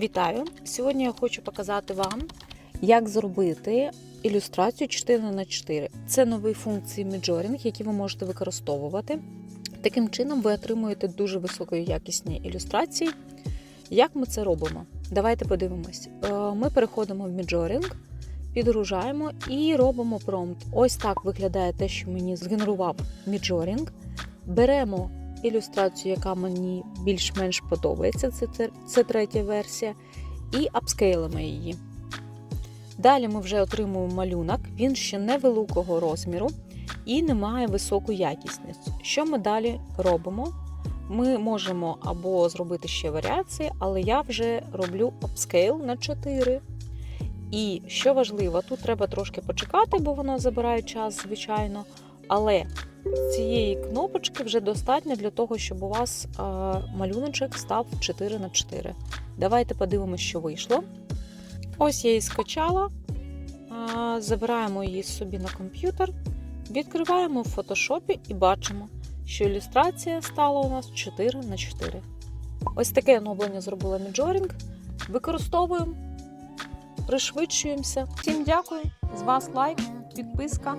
Вітаю! Сьогодні я хочу показати вам, як зробити ілюстрацію 4 на 4 Це нові функції Midjourney, які ви можете використовувати. Таким чином, ви отримуєте дуже високоякісні ілюстрації. Як ми це робимо? Давайте подивимось. Е, Ми переходимо в Midjourney, підгружаємо і робимо промпт. Ось так виглядає те, що мені згенерував Midjourney. Беремо ілюстрацію, яка мені більш-менш подобається, це, це, третя версія, і апскейлимо її. Далі ми вже отримуємо малюнок, він ще невеликого розміру і не має високу якісність. Що ми далі робимо? Ми можемо або зробити ще варіації, але я вже роблю апскейл на 4. І що важливо, тут треба трошки почекати, бо воно забирає час, звичайно. Але цієї кнопочки вже достатньо для того, щоб у вас малюночок став 4 на 4 Давайте подивимося, що вийшло. Ось я її скачала, забираємо її собі на комп'ютер, відкриваємо в фотошопі і бачимо, що ілюстрація стала у нас 4 на 4 Ось таке оновлення зробила Midjourney. Використовуємо, пришвидшуємося. Всім дякую! З вас лайк, підписка.